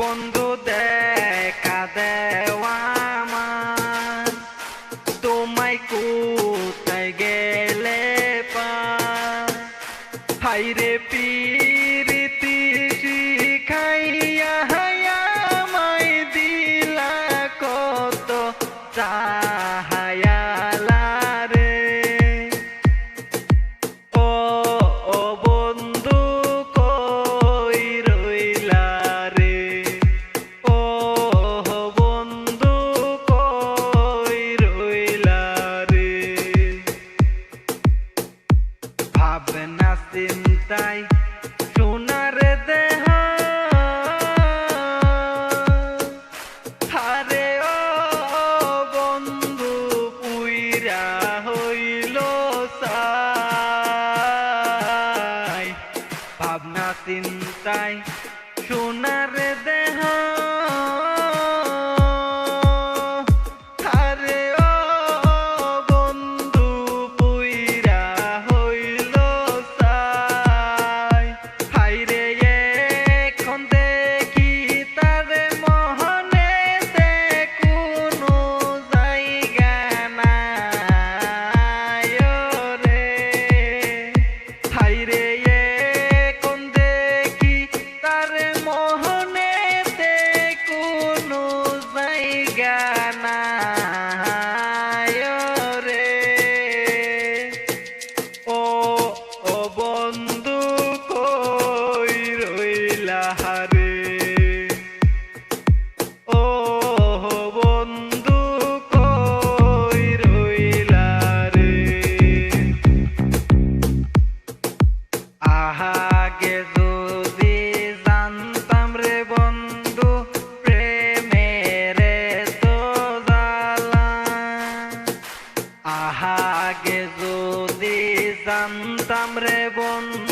বন্ধু দেখা দেওয়া আমার। তোমায় কোথায় গেলে হাইরে পিরিতি শিখাইয়া আমায় দিলা কত চাহায়ালা ভাবনা চিন্তায় সোনার দেহ। হারে ও বন্ধু পুইরা হইল সাই। ভাবনা চিন্তায় সোনার দেহ। আহাগে যদি জানতাম রে বন্ধু প্রেমের তো জালা আহাগে যদি জানতাম রে বন্ধু